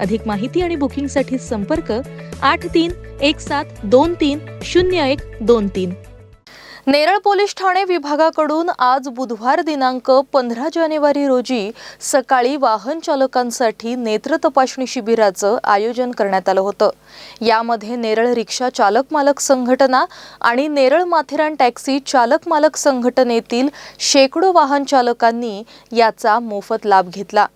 अधिक माहिती आणि बुकिंगसाठी संपर्क आठ तीन एक सात दोन तीन शून्य एक दोन तीन. नेरळ पोलीस ठाणे विभागाकडून आज बुधवार दिनांक पंधरा जानेवारी रोजी सकाळी वाहन चालकांसाठी नेत्र तपासणी शिबिराचं आयोजन करण्यात आलं होतं. यामध्ये नेरळ रिक्षा चालक मालक संघटना आणि नेरळ माथेरान टॅक्सी चालक मालक संघटनेतील शेकडो वाहन चालकांनी याचा मोफत लाभ घेतला.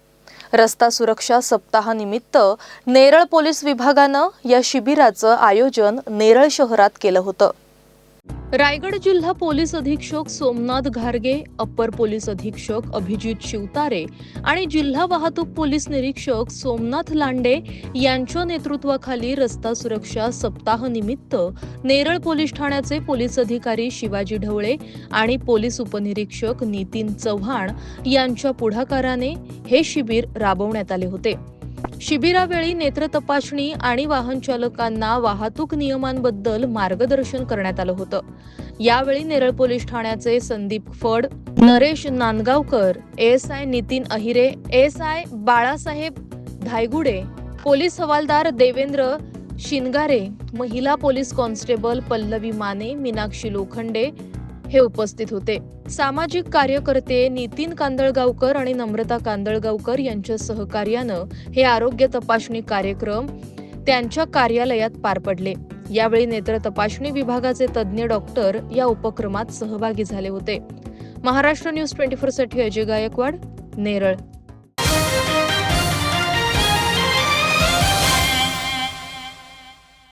रस्ता सुरक्षा सप्ताहानिमित्त नेरळ पोलीस विभागानं या शिबिराचं आयोजन नेरळ शहरात केलं होतं. रायगड जिल्हा पोलीस अधीक्षक सोमनाथ घारगे अप्पर पोलीस अधीक्षक अभिजित शिवतारे आणि जिल्हा वाहतूक पोलीस निरीक्षक सोमनाथ लांडे यांच्या नेतृत्वाखाली रस्ता सुरक्षा सप्ताह निमित्त नेरळ पोलीस ठाण्याचे पोलीस अधिकारी शिवाजी ढवळे आणि पोलीस उपनिरीक्षक नितीन चव्हाण यांच्या पुढाकाराने हे शिबिर राबवण्यात आले होते. शिबिरावेळी नेत्र तपासणी आणि वाहन चालकांना वाहतूक नियमांबद्दल मार्गदर्शन करण्यात आलं होतं. यावेळी नेरळ पोलीस ठाण्याचे Sandeep Phad Naresh Nandgaonkar S I Nitin Ahire S I Balasaheb Dhaygude police हवालदार देवेंद्र शिनगारे महिला पोलीस कॉन्स्टेबल पल्लवी माने मीनाक्षी लोखंडे हे उपस्थित होते. सामाजिक कार्यकर्ते नितीन कांदळगावकर आणि नम्रता कांदळगावकर यांच्या सहकार्यानं हे आरोग्य तपासणी कार्यक्रम त्यांच्या कार्यालयात पार पडले. यावेळी नेत्र तपासणी विभागाचे तज्ज्ञ डॉक्टर या उपक्रमात सहभागी झाले होते. महाराष्ट्र न्यूज ट्वेंटी फोरसाठी अजय गायकवाड नेरळ.